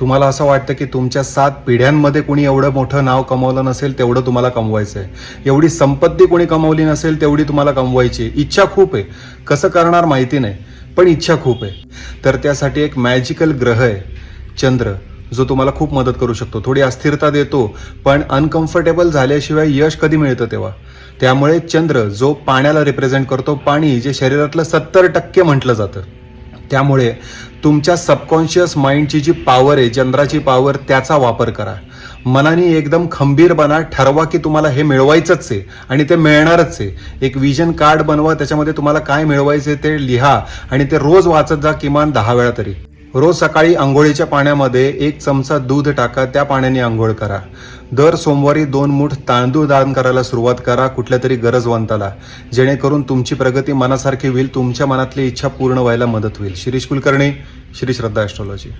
तुम्हाला असं वाटतं की तुमच्या सात पिढ्यांमध्ये कोणी एवढं मोठं नाव कमवलं नसेल तेवढं तुम्हाला कमवायचं आहे. एवढी संपत्ती कोणी कमवली नसेल तेवढी तुम्हाला कमवायची इच्छा खूप आहे. कसं करणार माहिती नाही पण इच्छा खूप आहे. तर त्यासाठी एक मॅजिकल ग्रह आहे चंद्र जो तुम्हाला खूप मदत करू शकतो. थोडी अस्थिरता देतो पण अनकम्फर्टेबल झाल्याशिवाय यश कधी मिळतं तेव्हा? त्यामुळे चंद्र जो पाण्याला रिप्रेझेंट करतो पाणी जे शरीरातलं सत्तर टक्के म्हटलं जातं. त्यामुळे तुमच्या सबकॉन्शियस माइंडची जी पॉवर आहे चंद्राची पॉवर त्याचा वापर करा. मनाने एकदम खंबीर बना ठरवा की तुम्हाला हे मिळवायचंच आहे आणि ते मिळणारच आहे. एक विजन कार्ड बनवा त्याच्यामध्ये तुम्हाला काय मिळवायचे ते लिहा आणि ते रोज वाचत जा किमान दहा वेळा तरी. रोज सकाळी आंघोळीच्या पाण्यामध्ये एक चमचा दूध टाका त्या पाण्याने आंघोळ करा. दर सोमवारी दोन मूठ तांदूळ दान करायला सुरुवात करा कुठल्या तरी गरजवंताला. जेणेकरून तुमची प्रगती मनासारखी होईल तुमच्या मनातली इच्छा पूर्ण व्हायला मदत होईल. शिरीष कुलकर्णी श्री श्रद्धा ॲस्ट्रॉलॉजी